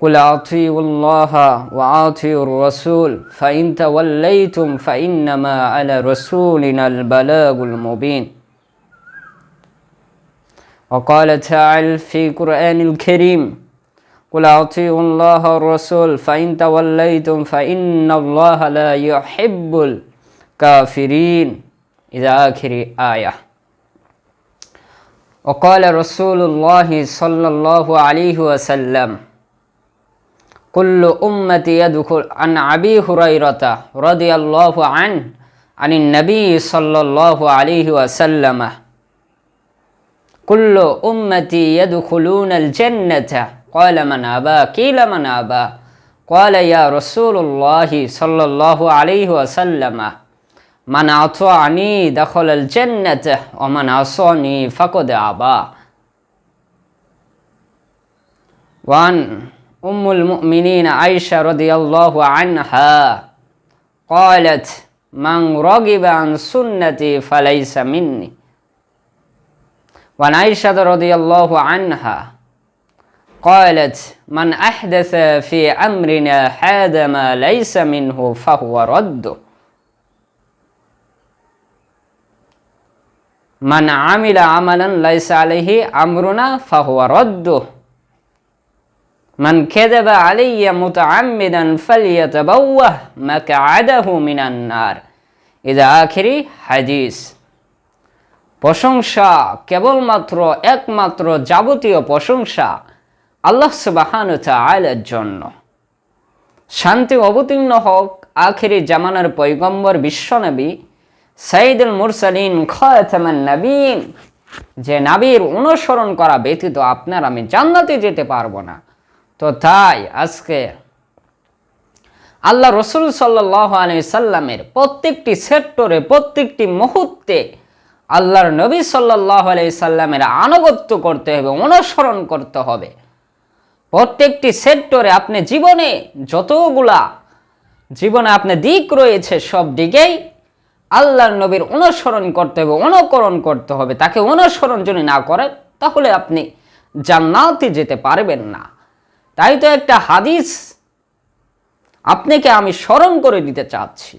قل اطيعوا الله واطيعوا الرسول فان توليتم فانما على رسولنا البلاغ المبين. وقال تعالى في القران الكريم قل اطيعوا الله والرسول فان توليتم فان الله لا يحب الكافرين. إلى اخر إيه. وقال رسول الله صلى الله عليه وسلم كل أمتي يدخل عن أبي هريرة رضي الله عنه عن النبي صلى الله عليه وسلم. كل أمتي يدخلون الجنة. قال من أبى قيل من أبى قال يا رسول الله صلى الله عليه وسلم من أطاعني دخل الجنة ومن عصاني فقد أبى. وعن أم المؤمنين عائشة رضي الله عنها قالت من رغب عن سنتي فليس مني. وعن عائشة رضي الله عنها قالت من أحدث في أمرنا هذا ما ليس منه فهو رد. من عمل عملا ليس عليه أمرنا فهو رده মান খেদাবা আলাইয়া মুতা আমিদান ফালিয়াতা বাউয়াহ মাকে প্রশংসা কেবলমাত্র একমাত্র যাবতীয় প্রশংসা আল্লাহ সুবাহান আয়ালের জন্য। শান্তি অবতীর্ণ হোক আখেরি জামানার পৈগম্বর বিশ্বনবী সাইদুল মুরসালিন নবীন যে নাবির অনুসরণ করা ব্যতীত আপনার আমি জান্নাতে যেতে পারব না। তো তাই আজকে আল্লাহ রসুল সাল্লাহ আলি সাল্লামের প্রত্যেকটি সেক্টরে, প্রত্যেকটি মুহূর্তে আল্লাহর নবী সাল্লাহ আলি সাল্লামের আনুগত্য করতে হবে, অনুসরণ করতে হবে। প্রত্যেকটি সেক্টরে আপনি জীবনে যতগুলা, জীবনে আপনার দিক রয়েছে সব দিকেই আল্লাহর নবীর অনুসরণ করতে হবে, অনুকরণ করতে হবে। তাকে অনুসরণ যদি না করেন, তাহলে আপনি জান্নাতে যেতে পারবেন না। তাই তো একটা হাদিস আপনাকে আমি স্মরণ করে দিতে চাচ্ছি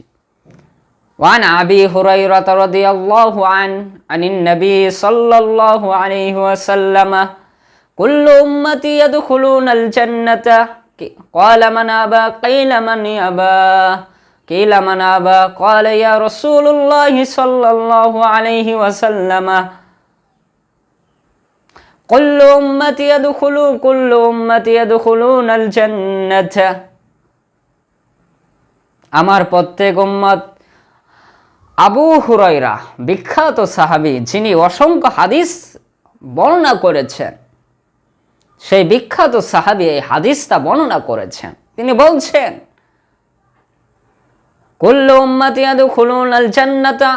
وعن أبي هريرة رضي الله عنه عن النبي صلى الله عليه وسلم كل أمتي يدخلون الجنة قال من أبى قيل من أبى قيل من أبى قال يا رسول الله صلى الله عليه وسلم كل أمتي يدخلون كل أمتي يدخلون الجنة আমার প্রত্যেক উম্মত আবু হুরাইরা বিখ্যাত সাহাবি যিনি অসংখ্য হাদিস বর্ণনা করেছেন সেই বিখ্যাত সাহাবি এই হাদিসটা বর্ণনা করেছেন তিনি বলছেন কুল্লু উম্মতি ইয়াদখুলুন আল জান্নাতা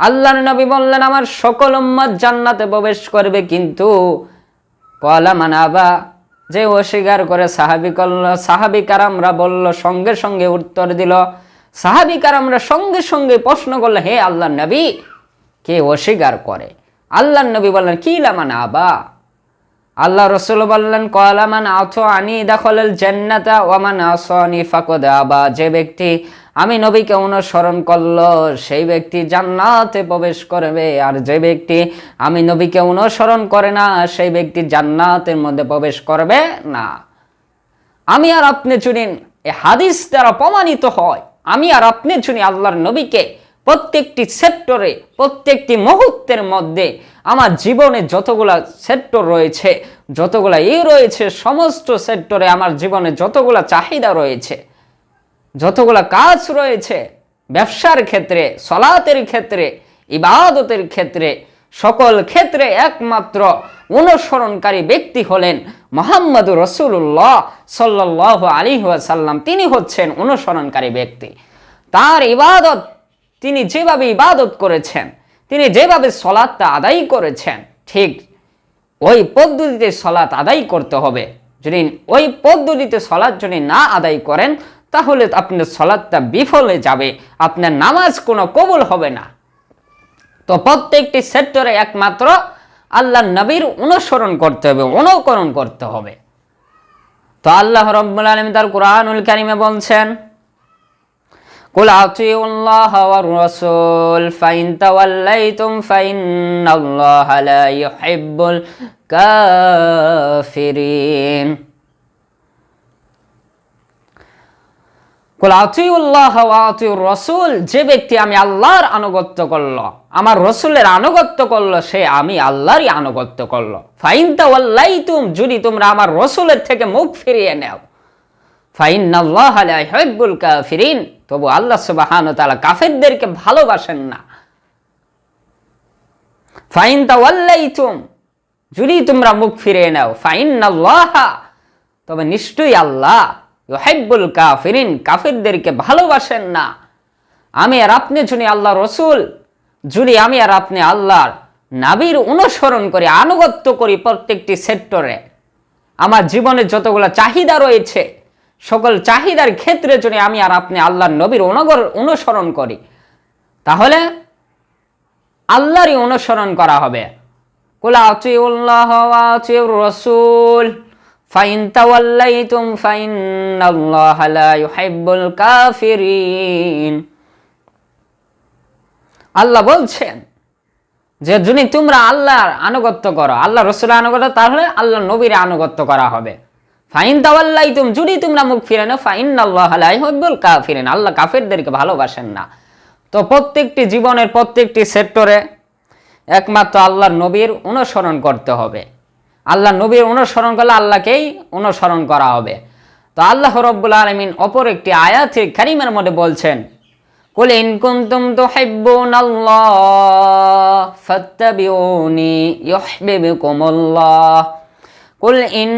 আল্লাহর নবী বললেন, আমার সকল উম্মত জান্নাতে প্রবেশ করবে, কিন্তু কলা মানাবা, যে অস্বীকার করে সাহাবি করল সাহাবি কারামরা বলল, সঙ্গে সঙ্গে উত্তর দিল সাহাবি কারামরা সঙ্গে সঙ্গে প্রশ্ন করল, হে আল্লাহ নবী, কে অস্বীকার করে? আল্লাহ নবী বললেন কি লামান আবা আল্লাহ রসুল বললেন কলামান আথ আনি দখল জান্নাতা ওয়ামান আসনি ফাকদ আবা। যে ব্যক্তি আমি নবীকে অনুসরণ করল, সেই ব্যক্তি জান্নাতে প্রবেশ করবে। আর যে ব্যক্তি আমি নবীকে অনুসরণ করে না, সেই ব্যক্তি জান্নাতের মধ্যে প্রবেশ করবে না। আমি আর আপনি চুনিন এ হাদিস দ্বারা প্রমাণিত হয়, আমি আর আপনি চুনি আল্লাহর নবীকে প্রত্যেকটি সেক্টরে, প্রত্যেকটি মুহূর্তের মধ্যে আমার জীবনে যতগুলা সেক্টর রয়েছে, যতগুলা ই রয়েছে, সমস্ত সেক্টরে আমার জীবনে যতগুলা চাহিদা রয়েছে যতগুলা কাজ রয়েছে, ব্যবসার ক্ষেত্রে, সলাতের ক্ষেত্রে, ইবাদতের ক্ষেত্রে, সকল ক্ষেত্রে একমাত্র অনুসরণকারী ব্যক্তি হলেন মোহাম্মদ রসুল্লাহ সাল্লাহ আলী সাল্লাম তিনি হচ্ছেন অনুসরণকারী ব্যক্তি। তার ইবাদত, তিনি যেভাবে ইবাদত করেছেন, তিনি যেভাবে সলাৎটা আদায় করেছেন, ঠিক ওই পদ্ধতিতে সলাৎ আদায় করতে হবে। যদি ওই পদ্ধতিতে সলাৎ যদি না আদায় করেন তাহলে আপনার সলাৎটা বিফলে যাবে আপনার নামাজ কোনো কবুল হবে না তো প্রত্যেকটি সেক্টরে একমাত্র আল্লাহ নবীর অনুসরণ করতে হবে অনুকরণ করতে হবে তো আল্লাহ রব্বুল আলম তার কোরআনুল কারিমে বলছেন قل أطيعوا الله والرسول فإن توليتم فإن الله لا يحب الكافرين রসুল, যে ব্যক্তি আমি আল্লাহর আনুগত্য করল, আমার রসুলের আনুগত্য করল, সে আমি আল্লাহরই আনুগত্য করল। ফাইন তুম যদি তোমরা আমার রসুলের থেকে মুখ ফিরিয়ে নেও। ফাইন কাফিরিন, তবু আল্লাহ সুবাহান তালা কাফেরদেরকে ভালোবাসেন না। ফাইন তুম যদি তোমরা মুখ ফিরিয়ে নাও ফাইন তবে নিশ্চয়ই আল্লাহ ইহেব্বুল কাফিরিন, কাফিরদেরকে ভালোবাসেন না। আমি আর আপনি যদি আল্লাহ রসুল যদি আমি আর আপনি আল্লাহর নাবির অনুসরণ করি, আনুগত্য করি প্রত্যেকটি সেক্টরে। আমার জীবনে যতগুলো চাহিদা রয়েছে, সকল চাহিদার ক্ষেত্রে যদি আমি আর আপনি আল্লাহর নবীর অনগর, অনুসরণ করি, তাহলে আল্লাহরই অনুসরণ করা হবে। কুলা আতিউল্লাহ রসুল। ফাইন তাওয়াল্লাইতুম ফাইন্নাল্লাহ লা ইউহিব্বুল কাফিরিন আল্লাহ বলছেন যে যদি তোমরা আল্লাহর আনুগত্য করো আল্লাহ রসুলের আনুগত্য, তাহলে আল্লাহ নবীর আনুগত্য করা হবে। ফাইন তাওয়াল্লাইতুম, যদি তোমরা মুখ ফিরে নাও, ফাইন্নাল্লাহ লা ইউহিব্বুল কাফিরিন, আল্লাহ কাফেরদেরকে ভালোবাসেন না। তো প্রত্যেকটি জীবনের প্রত্যেকটি সেক্টরে একমাত্র আল্লাহর নবীর অনুসরণ করতে হবে। আল্লাহ নবীর অনুসরণ করলে আল্লাহকেই অনুসরণ করা হবে। তো আল্লাহ রব্বুল আলমিন অপর একটি আয়াত কারিমের মধ্যে বলছেন, কুল ইন কুনতুম তুহিব্বুনাল্লাহ ফাত্তাবিউনি ইউহিব্বুকুমুল্লাহ। কুল ইন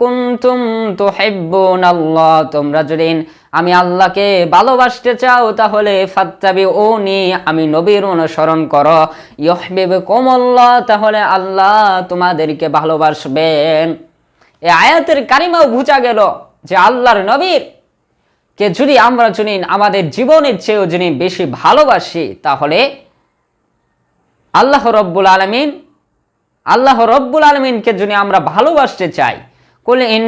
কুনতুম তুহিব্বুনাল্লাহ, তোমরা যদি আমি আল্লাহকে ভালোবাসতে চাও, তাহলে ফাত্তাবি ওনি আমি নবীর অনুসরণ করো। ইহবেবে কোমল্লাহ তাহলে আল্লাহ তোমাদেরকে ভালোবাসবেন। এ আয়াতের কারিমাও বুঝা গেল যে আল্লাহর নবীর। কে যদি আমরা যদি আমাদের জীবনের চেয়েও যিনি বেশি ভালোবাসি, তাহলে আল্লাহ রব্বুল আলমিন, আল্লাহ রব্বুল আলমিনকে যদি আমরা ভালোবাসতে চাই কুল ইন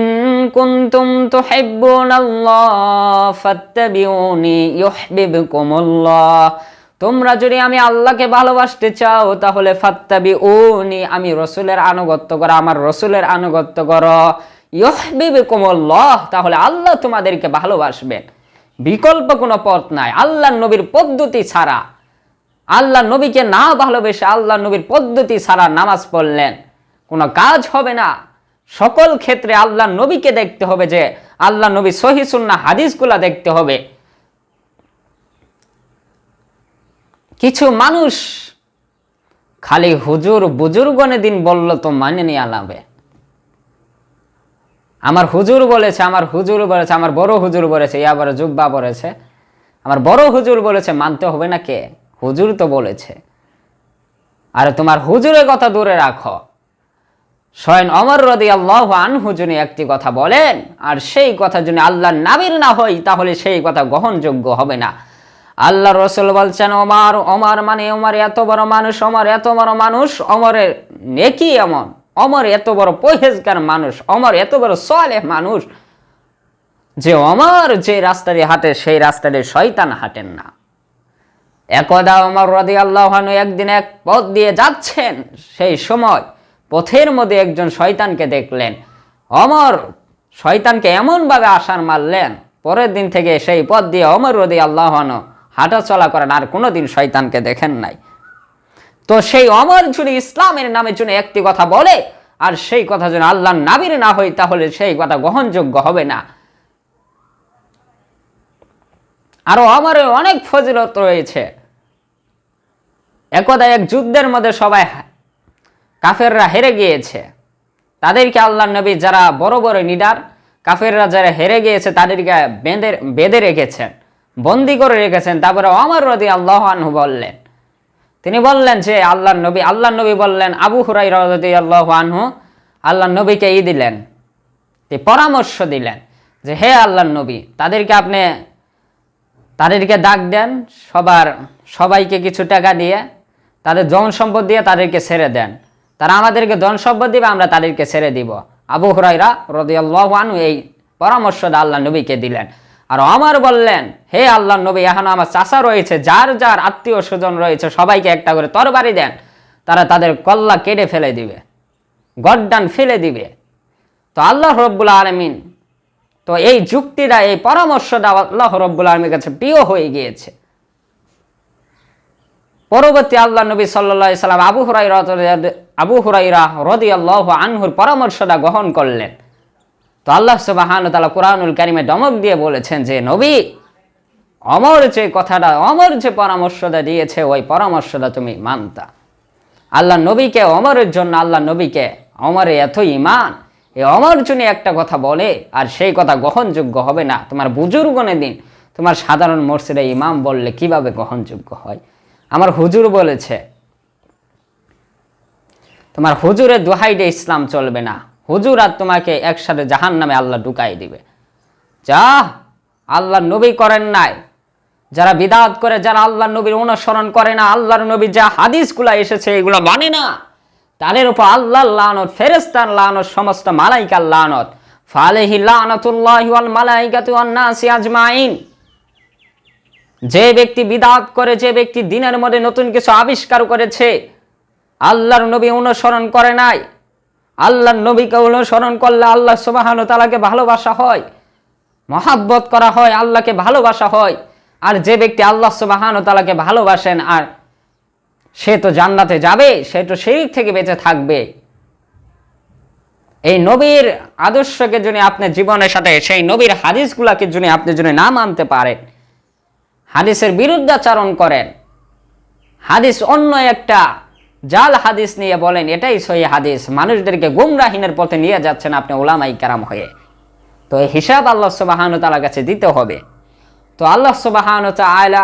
কুনতুম তুহিব্বুনাল্লাহ ফাত্তাবিউনি ইউহিব্বুকুমুল্লাহ তোমরা যদি আমি আল্লাহকে ভালোবাসতে চাও, তাহলে ফাত্তাবি ওনি আমি রসুলের আনুগত্য করো, আমার রসুলের আনুগত্য করো। ইহবিবিকুমুল্লাহ তাহলে আল্লাহ তোমাদেরকে ভালোবাসবেন বিকল্প কোনো পথ নাই আল্লাহ নবীর পদ্ধতি ছাড়া। আল্লাহ নবীকে না ভালোবেসে আল্লাহ নবীর পদ্ধতি ছাড়া নামাজ পড়লেন, কোনো কাজ হবে না। সকল ক্ষেত্রে আল্লাহ নবীকে দেখতে হবে যে আল্লাহ নবী সহিসুন্না হাদিসগুলা দেখতে হবে। কিছু মানুষ খালি হুজুর বুজুর্গনে দিন বলল তো মানে নিয়ে আলাবে আমার হুজুর বলেছে, আমার হুজুর বলেছে, আমার বড় হুজুর বলেছে আবার জুব্বা বলেছে আমার বড় হুজুর বলেছে, মানতে হবে না কে? হুজুর তো বলেছে। আর তোমার হুজুরের কথা দূরে রাখো। স্বয়ং অমর রদি আল্লাহ আনহু যদি একটি কথা বলেন, আর সেই কথা যদি আল্লাহ নাবির না হয় তাহলে সেই কথা গ্রহণযোগ্য হবে না। আল্লাহ রসুল বলছেন অমার অমার মানে অমার এত বড় মানুষ অমর এত বড় মানুষ অমরের নেকি এমন অমর এত বড় পহেজগার মানুষ অমর এত বড় সলে মানুষ, যে অমর যে রাস্তা দিয়ে হাঁটে, সেই রাস্তা দিয়ে শয়তান হাঁটেন না। একদা অমর রদি আল্লাহানু একদিন এক পথ দিয়ে যাচ্ছেন, সেই সময় পথের মধ্যে একজন শয়তানকে দেখলেন। অমর শয়তানকে এমনভাবে আসার মারলেন, পরের দিন থেকে সেই পথ দিয়ে অমর রদি আল্লাহানু হাঁটা চলা করেন, আর কোনোদিন শয়তানকে দেখেন নাই। তো সেই অমর যদি ইসলামের নামে জন্য একটি কথা বলে, আর সেই কথা যেন আল্লাহর নাবির না হয়, তাহলে সেই কথা গ্রহণযোগ্য হবে না। আরও অমরের অনেক ফজিলত রয়েছে। একদা এক যুদ্ধের মধ্যে সবাই কাফেররা হেরে গিয়েছে। তাদেরকে আল্লাহ নবী যারা বড় বড় নিডার কাফেররা যারা হেরে গিয়েছে, তাদেরকে বেঁধে বেঁধে রেখেছেন, বন্দি করে রেখেছেন। তারপরে অমর রদি আল্লাহ আনহু বললেন, তিনি বললেন যে আল্লাহ নবী আল্লাহ নবী বললেন, আবু হুরাই রদি আল্লাহ আনহু আল্লাহ নবীকে ই দিলেন পরামর্শ দিলেন যে, হে আল্লাহ নবী, তাদেরকে আপনি, তাদেরকে ডাক দেন, সবার সবাইকে কিছু টাকা দিয়ে, তাদের জন সম্পদ দিয়ে তাদেরকে ছেড়ে দেন। তারা আমাদেরকে ধন সম্পদ দিবে, আমরা তাদেরকে ছেড়ে দিব। আবু হুরাইরা রদিয়াল্লাহ আনহু এই পরামর্শটা আল্লাহ নবীকে দিলেন। আর আমার বললেন, হে আল্লাহ নবী, এখন আমার চাষা রয়েছে, যার যার আত্মীয় স্বজন রয়েছে, সবাইকে একটা করে তরবারি দেন। তারা তাদের কল্লা কেটে ফেলে দিবে, গড্ডান ফেলে দিবে। তো আল্লাহ রব্বুল আলমিন, তো এই যুক্তিটা, এই পরামর্শটা আল্লাহ রব্বুল আলমীর কাছে প্রিয় হয়ে গিয়েছে। পরবর্তী আল্লাহ নবী সাল্লা সাল্লাম আবু হুরাই আবু হুরাইরা রদি আল্লাহ আনহুর পরামর্শটা গ্রহণ করলেন। তো আল্লাহ সুবাহান তালা কোরআনুল কারিমে দমক দিয়ে বলেছেন যে, নবী, অমর যে কথাটা, অমর যে পরামর্শটা দিয়েছে, ওই পরামর্শটা তুমি মানতা। আল্লাহ নবীকে অমরের জন্য, আল্লাহ নবীকে অমরে এত ইমান এই অমর জন্য একটা কথা বলে, আর সেই কথা গ্রহণযোগ্য হবে না। তোমার বুজুর্গনে দিন, তোমার সাধারণ মসজিদে ইমাম বললে কীভাবে গ্রহণযোগ্য হয়? আমার হুজুর বলেছে, তোমার হুজুরের দোহাইডে ইসলাম চলবে না। হুজুর আর তোমাকে একসাথে জাহান নামে আল্লাহ ঢুকাই দিবে। যা, আল্লাহ নবী করেন নাই। যারা বিদাত করে, যারা আল্লাহ নবীর অনুসরণ করে না, আল্লাহর নবী যা হাদিসগুলা এসেছে, এগুলো মানে না। তাদের উপর আল্লাহ লানত ফেরেস্তার লানত, সমস্ত মালাইকার লানত। ফালেহি লানতুল্লাহি ওয়াল আজমাইন। যে ব্যক্তি বিদাত করে, যে ব্যক্তি দিনের মধ্যে নতুন কিছু আবিষ্কার করেছে, আল্লাহর নবী অনুসরণ করে নাই। আল্লাহর নবীকে অনুসরণ করলে আল্লাহ সুবাহান তালাকে ভালোবাসা হয়, মহাব্বত করা হয়, আল্লাহকে ভালোবাসা হয়। আর যে ব্যক্তি আল্লাহ সুবাহান তালাকে ভালোবাসেন, আর সে তো জান্নাতে যাবে, সে তো সেই থেকে বেঁচে থাকবে। এই নবীর আদর্শকে যদি আপনি জীবনের সাথে, সেই নবীর হাদিসগুলাকে যদি আপনি যদি না মানতে পারেন হাদিসের বিরুদ্ধাচারণ করেন। হাদিস অন্য একটা, জাল হাদিস নিয়ে বলেন, এটাই সহি হাদিস। মানুষদেরকে গুমরাহীনের পথে নিয়ে যাচ্ছেন আপনি ওলামাই কারাম হয়ে। তো এই হিসাব আল্লাহ সুবাহান তালার কাছে দিতে হবে। তো আল্লাহ সুবাহান আয়লা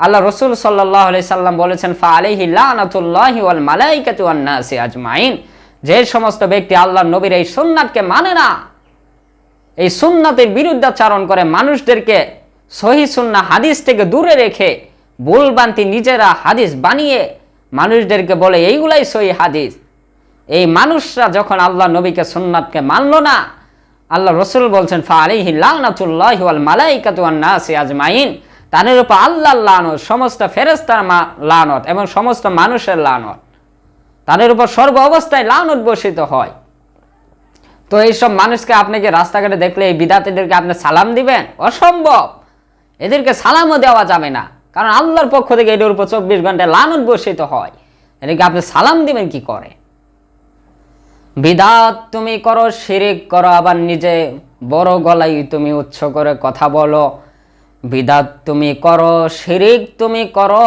আল্লাহ রসুল সাল্লাহ সাল্লাম বলেছেন, ফা আলিহি লানাতুল্লাহি ওয়াল মালাইকাতু ওয়ান নাসি আজমাইন। যে সমস্ত ব্যক্তি আল্লাহ নবীর এই সুন্নাতকে মানে না, এই সুন্নাতের বিরুদ্ধাচারণ করে মানুষদেরকে সহি সুন্না হাদিস থেকে দূরে রেখে ভুলবান্তি নিজেরা হাদিস বানিয়ে মানুষদেরকে বলে, এইগুলাই সহি হাদিস। এই মানুষরা যখন আল্লাহ নবীকে সুন্নাতকে মানলো না, আল্লাহ রসুল বলছেন, ফা আলিহি লানাতুল্লাহি ওয়াল মালাইকাতু ওয়ান আজমাইন। তাদের উপর আল্লাহ লানত, সমস্ত ফেরেস্তার লানত এবং সমস্ত মানুষের লানত। তাদের উপর সর্ব অবস্থায় লানত বসিত হয়। তো এইসব মানুষকে আপনি আপনাকে রাস্তাঘাটে দেখলে এই বিদাতিদেরকে আপনি সালাম দিবেন? অসম্ভব। এদেরকে সালামও দেওয়া যাবে না। কারণ আল্লাহর পক্ষ থেকে এটার উপর চব্বিশ ঘন্টায় লানত বসিত হয়। এদেরকে আপনি সালাম দিবেন কি করে? বিদাত তুমি করো, শিরিক করো, আবার নিজে বড় গলাই তুমি উচ্চ করে কথা বলো। বিদাত তুমি করো, শিরিক তুমি করো।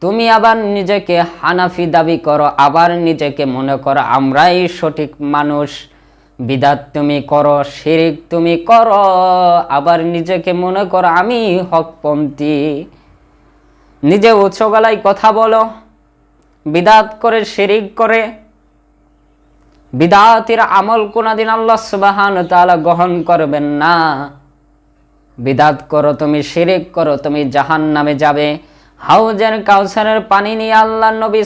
তুমি আবার নিজেকে হানাফি দাবি করো, আবার নিজেকে মনে করো, আমরাই সঠিক মানুষ। বিদাত তুমি করো, শিরিক তুমি করো, আবার নিজেকে মনে করো আমি হকপন্থী। নিজে উচ্চ গলায় কথা বলো, বিদাত করে, শিরিক করে। বিদাতির আমল কোনদিন আল্লাহ সুবাহান তাআলা গ্রহণ করবেন না। বিদাত করো, তুমি শিরিক করো, তুমি জাহান নামে যাবে। হাউজের কাউসারের পানি নিয়ে আল্লাহ নবী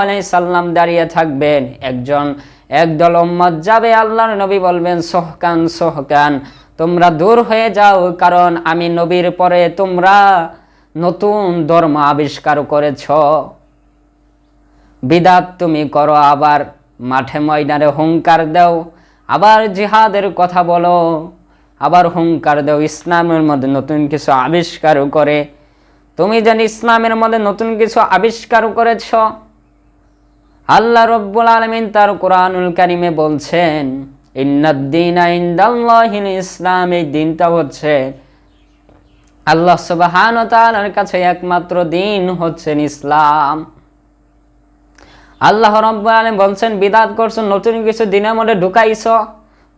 আলাইহি সাল্লাম দাঁড়িয়ে থাকবেন। একজন একদল উম্মত যাবে, আল্লাহর নবী বলবেন, সোহকান সোহকান, তোমরা দূর হয়ে যাও, কারণ আমি নবীর পরে তোমরা নতুন ধর্ম আবিষ্কার করেছ। বিদাত তুমি করো, আবার মাঠে ময়দানে হুঙ্কার দাও, আবার জিহাদের কথা বলো, আবার হুঙ্কার দাও, ইসলামের মধ্যে নতুন কিছু আবিষ্কার করে। তুমি যেন ইসলামের মধ্যে নতুন কিছু আবিষ্কার করেছ আল্লাহ রব্বুল আলমিন তার কোরআনুল কারিমে বলছেন, ইন্নাদ্দিন ইসলাম এই দিনটা হচ্ছে আল্লাহ সুবাহান তালার কাছে একমাত্র দিন হচ্ছেন ইসলাম। আল্লাহ রব্বুল আলম বলছেন, বিদাত করছ, নতুন কিছু দিনের মধ্যে ঢুকাইছ।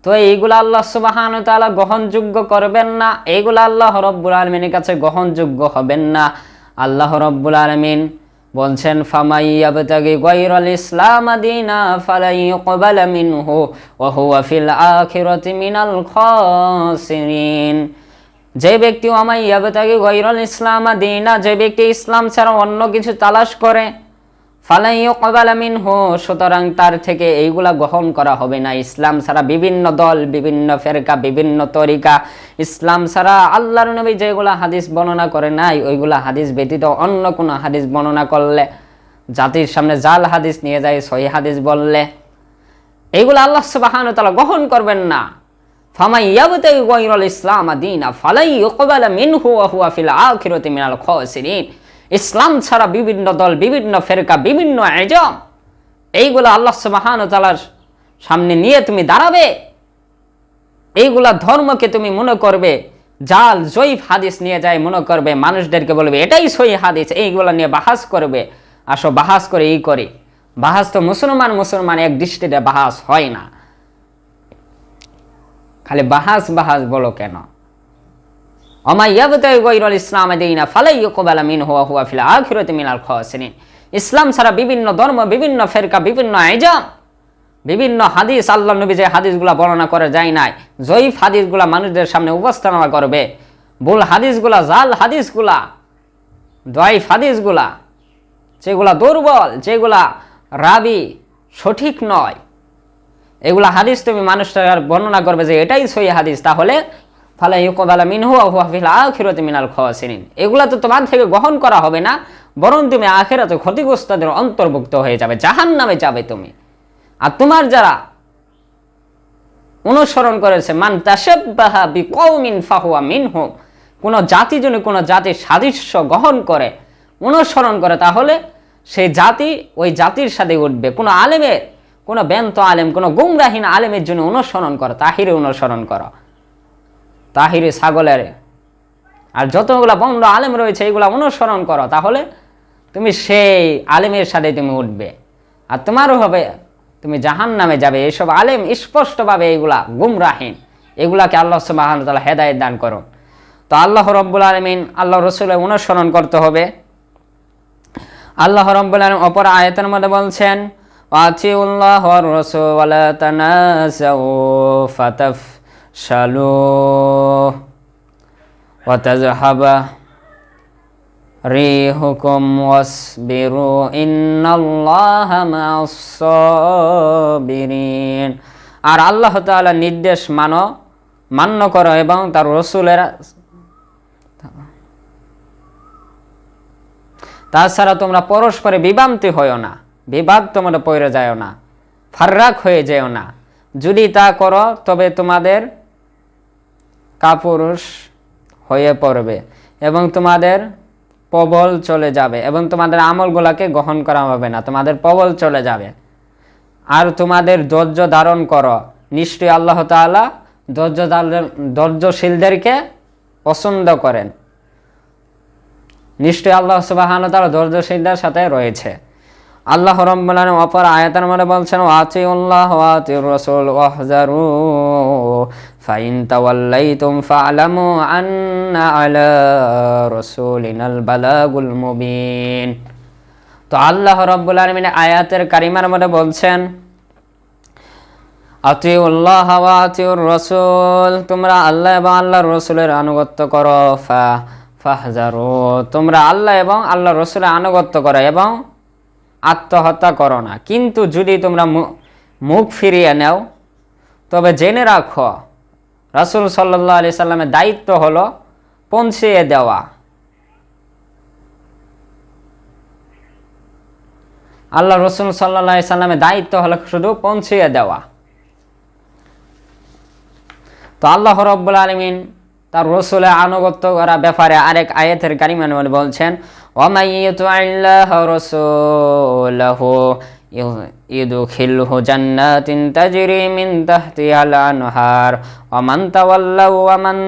তো এইগুলো আল্লাহ সুবাহান তাআলা গ্রহণযোগ্য করবেন না। এইগুলো আল্লাহ রব্বুল আলমিনের কাছে গ্রহণযোগ্য হবেন না। আল্লাহ রব্বুল আলমিন বলছেন ফামাইয়াবতাগি গায়রাল ইসলাম দিনা ফালাই ইউকবাল মিনহু ওয়া হুয়া ফিল আখিরাতি মিনাল খাসিরিন। যে ব্যক্তি আমাইয়াবতাগি গায়রাল ইসলাম দিনা, যে ব্যক্তি ইসলাম ছাড়া অন্য কিছু তালাশ করে ফালাই ইউকবালা মিনহু, সুতরাং তার থেকে এইগুলা গ্রহণ করা হবে না। ইসলাম ছাড়া বিভিন্ন দল, বিভিন্ন ফেরকা, বিভিন্ন তরিকা, ইসলাম ছাড়া আল্লাহর নবী যেগুলা হাদিস বর্ণনা করে নাই, ওইগুলা হাদিস ব্যতীত অন্য কোনো হাদিস বর্ণনা করলে, জাতির সামনে জাল হাদিস নিয়ে যায়, সহি হাদিস বললে, এইগুলো আল্লাহ সুবহানাহু ওয়া তাআলা গ্রহণ করবেন না। ফামাই ইয়াবতাগি গায়রাল ইসলাম দিনা ফালাই ইউকবালা মিনহু ওয়া হুয়া ফিল আখিরাতি মিনাল খাসিরিন। ইসলাম ছাড়া বিভিন্ন দল, বিভিন্ন ফেরকা, বিভিন্ন আয়োজন এইগুলো আল্লাহ সুবহানাহু ওয়া তাআলার সামনে নিয়ে তুমি দাঁড়াবে। এইগুলা ধর্মকে তুমি মনে করবে, জাল, জয়ীফ হাদিস নিয়ে যায় মনে করবে, মানুষদেরকে বলবে, এটাই সহি হাদিস, এইগুলা নিয়ে বাহাস করবে। আসো, বাহাস করে এই করে। বাহাস তো মুসলমান মুসলমান এক দৃষ্টিতে বাহাস হয় না। খালি বাহাস বাহাস বলো কেন? গৈরুল ইসলাম দিনা ইসলাম ছাড়া বিভিন্ন ধর্ম, বিভিন্ন ফেরকা, বিভিন্ন আইজাম বিভিন্ন হাদিস, আল্লাহ নবী যে হাদিসগুলা বর্ণনা করে যায় নাই, জয়ীফ হাদিসগুলা মানুষদের সামনে উপস্থাপনা করবে, ভুল হাদিসগুলা, জাল হাদিসগুলা, দয়ফ হাদিসগুলা, যেগুলা দুর্বল, যেগুলা রাবি, সঠিক নয়, এগুলা হাদিস তুমি মানুষটার বর্ণনা করবে যে এটাই সই হাদিস, তাহলে ফালা ইউকবালা মিনহু ওয়া হুয়া ফিল আখিরাতি মিনাল খাসিরিন। এগুলা তো তোমার থেকে গ্রহণ করা হবে না, বরং তুমি আখিরাতে ক্ষতিগ্রস্তদের অন্তর্ভুক্ত হয়ে যাবে, জাহান্নামে যাবে তুমি। আর তোমার যারা অনুসরণ করেছে, মান তাসাব্বাহা বিকৌমিন ফাহুয়া কোন জাতি যদি কোনো জাতির সাদৃশ্য গ্রহণ করে, অনুসরণ করে, তাহলে সেই জাতি ওই জাতির সাথে উঠবে। কোনো আলেমের, কোনো ব্যন্ত আলেম, কোনো গুমরাহীন আলেমের জন্য অনুসরণ করো, তাহিরে অনুসরণ করো। তাহিরে ছাগলের। আর যতগুলা বন্ধ আলেম রয়েছে এইগুলা অনুসরণ করো, তাহলে তুমি সেই আলেমের সাথে তুমি উঠবে। আর তোমারও হবে, তুমি জাহান নামে যাবে। এইসব আলেম স্পষ্টভাবে এইগুলা গুমরাহীন। এগুলাকে আল্লাহ সুবাহান তালা হেদায়ত দান করো তো আল্লাহ রব্বুল আলমিন, আল্লাহ রসুলের অনুসরণ করতে হবে। আল্লাহ রব্বুল আলম অপর আয়তের মধ্যে বলছেন আতিউল্লাহ রসুল তানাজাউ ফাতাফ শালু ওয়াতাজহাবা রিহুকুম ওয়াসবিরু ইন্নাল্লাহা মা'আস আর আল্লাহ তাআলা নির্দেশ মানো, মান্য করো এবং তার রসুলের তাছাড়া তোমরা পরস্পরে বিভ্রান্তি হইও না, বিবাদ তোমরা পড়ে যাও না, ফার্রাক হয়ে যেও না। যদি তা করো, তবে তোমাদের কাপুরুষ হয়ে পড়বে এবং তোমাদের প্রবল চলে যাবে এবং তোমাদের আমলগুলাকে গ্রহণ করা হবে না, তোমাদের প্রবল চলে যাবে। আর তোমাদের ধৈর্য ধারণ করো। নিশ্চয়ই আল্লাহ তাআলা ধৈর্য ধৈর্যশীলদেরকে পছন্দ করেন। নিশ্চয়ই আল্লাহ সুবাহান তাআলা ধৈর্যশীলদের সাথে রয়েছে। আল্লাহ রব্বুল আলামিন অপর আয়াতের মধ্যে বলছেন ওয়াতি উল্লাহ ওয়াতি রাসূল, ওয়াহজারু ফাইন তাওয়াল্লাইতুম ফা'লামু আন্না আলা রাসূলিনাল বালাগুল মুবিন তো আল্লাহ রব্বুল আলামিন আয়াতের কারিমার মধ্যে বলছেন, আতিউল্লাহ ওয়া আতিউর রাসূল তোমরা আল্লাহ এবং আল্লাহর রাসূলের আনুগত্য করো। ফা, ফাহজারু, তোমরা আল্লাহ এবং আল্লাহর রাসূলের আনুগত্য করো এবং আত্মহত্যা করো না। কিন্তু যদি তোমরা মুখ ফিরিয়ে নাও, তবে জেনে রাখো রাসূল সাল্লাল্লাহু আলাইহি সাল্লামের দায়িত্ব হলো পৌঁছিয়ে দেওয়া। আল্লাহ রসুল সাল্লাহ সাল্লামের দায়িত্ব হলো শুধু পৌঁছিয়ে দেওয়া। তো আল্লাহ রব্বুল আলমিন তার রসুলের আনুগত্য করা ব্যাপারে আরেক আয়াতের কারিমান বলছেন রসুলাহু يدخله جنات تجري من تحتها الأنهار. ومن تولوا ومن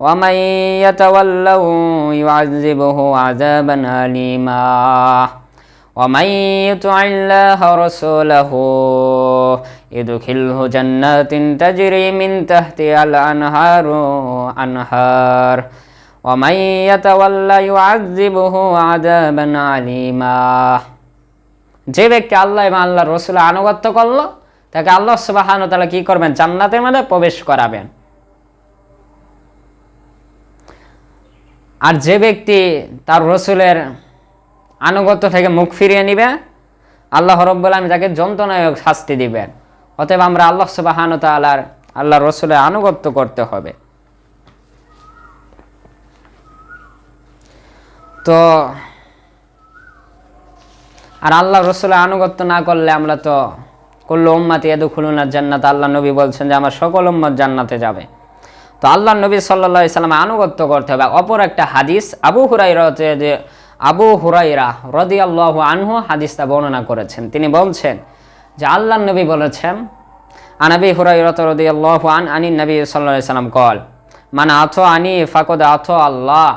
ومن يتولوا يعذبه عذابا أليما. ومن يطع الله رسوله يدخله جنات تجري من تحتها الأنهار أنهار. ومن يتولى يعذبه عذابا أليما. যে ব্যক্তি আল্লাহ এবং আল্লাহ রসুল আনুগত্য করল, তাকে আল্লাহ সুবাহান তালা কি করবেন? জান্নাতের মধ্যে প্রবেশ করাবেন। আর যে ব্যক্তি তার রসুলের আনুগত্য থেকে মুখ ফিরিয়ে নিবে, আল্লাহ রব্বুল আমি তাকে যন্ত্রণায়ক শাস্তি দিবেন। অতএব আমরা আল্লাহ সুবাহান তালার আল্লাহ রসুলের আনুগত্য করতে হবে। তো আর আল্লাহ রসুলের আনুগত্য না করলে আমরা তো করল উম্মাতি এদু খুলুনার জান্নাত। আল্লাহ নবী বলছেন যে আমার সকল উম্মত জান্নাতে যাবে। তো আল্লাহ নবী সাল্লা সাল্লাম আনুগত্য করতে হবে। অপর একটা হাদিস আবু হুরাইরা যে আবু হুরাইরা রদি আল্লাহ আনহু হাদিসটা বর্ণনা করেছেন। তিনি বলছেন যে আল্লাহ নবী বলেছেন আনাবি হুরাইরত রদি আল্লাহ আন আনি নবী সাল্লাহ সাল্লাম কল মানে আথো আনি ফাকদ আথো আল্লাহ।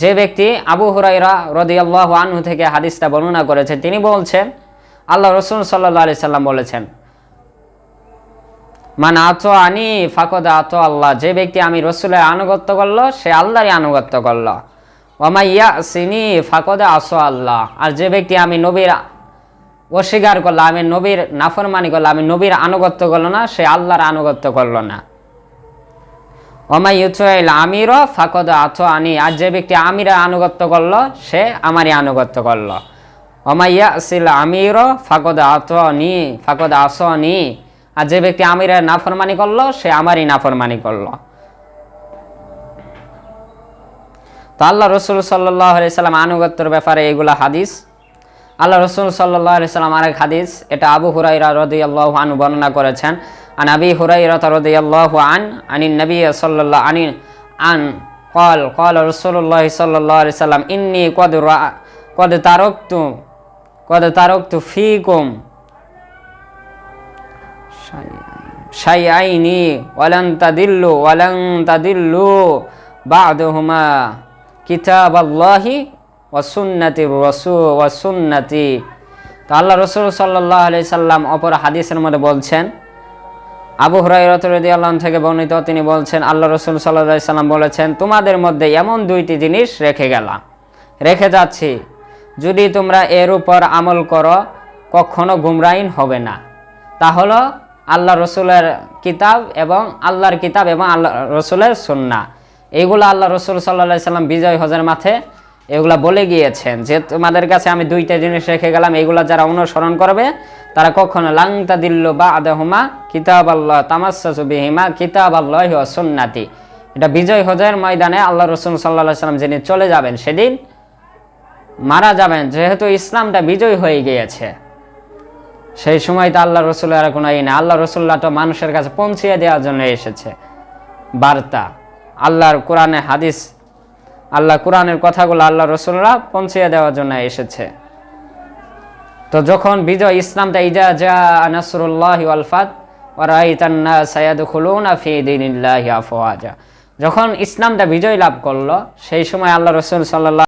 যে ব্যক্তি আবু হুরাইরা রদিয়াল্লাহ আনহু থেকে হাদিসটা বর্ণনা করেছেন তিনি বলছেন, আল্লাহ রসুল সাল্লাহ আলি সাল্লাম বলেছেন, মান আতো আনি ফাকদ আতো আল্লাহ যে ব্যক্তি আমি রসুলের আনুগত্য করল, সে আল্লাহরই আনুগত্য করল। ওমা ইয়া সিনি ফাকদে আসো আল্লাহ আর যে ব্যক্তি আমি নবীর অস্বীকার করল, আমি নবীর নাফরমানি করল, আমি নবীর আনুগত্য করল না, সে আল্লাহর আনুগত্য করল না। ওমাই ইউথুয়াইল আমির, ফাকদ আথ আনি। আর যে ব্যক্তি আমিরা আনুগত্য করল, সে আমারই আনুগত্য করল। ওমাইয়া সিল আমির, ফাকদ আথ নি ফাকদ আস নি আর যে ব্যক্তি আমিরের নাফরমানি করল, সে আমারই নাফরমানি করল। তো আল্লাহ রসুল সাল্লাহ সাল্লাম আনুগত্যের ব্যাপারে এইগুলা হাদিস। আল্লাহ রসুল সাল্লাহ সাল্লাম আরেক হাদিস, এটা আবু হুরাইরা রদি আল্লাহ আনু বর্ণনা করেছেন। عن أبي هريرة رضي الله عنه عن النبي صلى الله عن عن قال قال رسول الله صلى الله عليه وسلم إني قد رأ قد تركت قد تركت فيكم شيئين ولن تدلوا ولن تدلوا بعدهما كتاب الله وسنة الرسول وسنة তো আল্লাহ রসুল সাল্লাহ আলি সাল্লাম অপর হাদিসের মধ্যে বলছেন আবু হুরাইরতরদি আল্লাহ থেকে বর্ণিত, তিনি বলছেন, আল্লাহ রসুল সাল্লাহ সাল্লাম বলেছেন, তোমাদের মধ্যে এমন দুইটি জিনিস রেখে গেলাম। রেখে যাচ্ছি, যদি তোমরা এর উপর আমল করো, কখনো গুমরাইন হবে না। তা হলো, আল্লাহ রসুলের কিতাব এবং আল্লাহর কিতাব এবং আল্লাহ রসুলের সন্না এইগুলো আল্লাহ রসুল সাল্লাহ সাল্লাম বিজয় হজের মাঠে এগুলা বলে গিয়েছেন যে তোমাদের কাছে আমি দুইটা জিনিস রেখে গেলাম, এগুলা যারা অনুসরণ করবে, তারা কখনো লাংতা দিল্ল বা আদাহুমা কিতাব আল্লাহ তামাসুবিহিমা কিতাব আল্লাহ সুন্নাতি। এটা বিজয় হজের ময়দানে আল্লাহ রসুল সাল্লাহ সাল্লাম যিনি চলে যাবেন সেদিন মারা যাবেন, যেহেতু ইসলামটা বিজয় হয়ে গিয়েছে। সেই সময় তো আল্লাহ রসুলের আর কোনো ই নেই। আল্লাহ রসুল্লাহ তো মানুষের কাছে পৌঁছিয়ে দেওয়ার জন্য এসেছে। বার্তা। আল্লাহর কোরআনে হাদিস আল্লাহ কোরআনের কথাগুলো আল্লাহ রসুলরা পৌঁছিয়ে দেওয়ার জন্য এসেছে। তো যখন বিজয় ইসলামটা ইজা জা নাসরুল্লাহ আলফাত ওরাইতান্না সায়াদ খুলুন ফি আফওয়াজা। যখন ইসলামটা বিজয় লাভ করল, সেই সময় আল্লাহ রসুল সাল্লাহ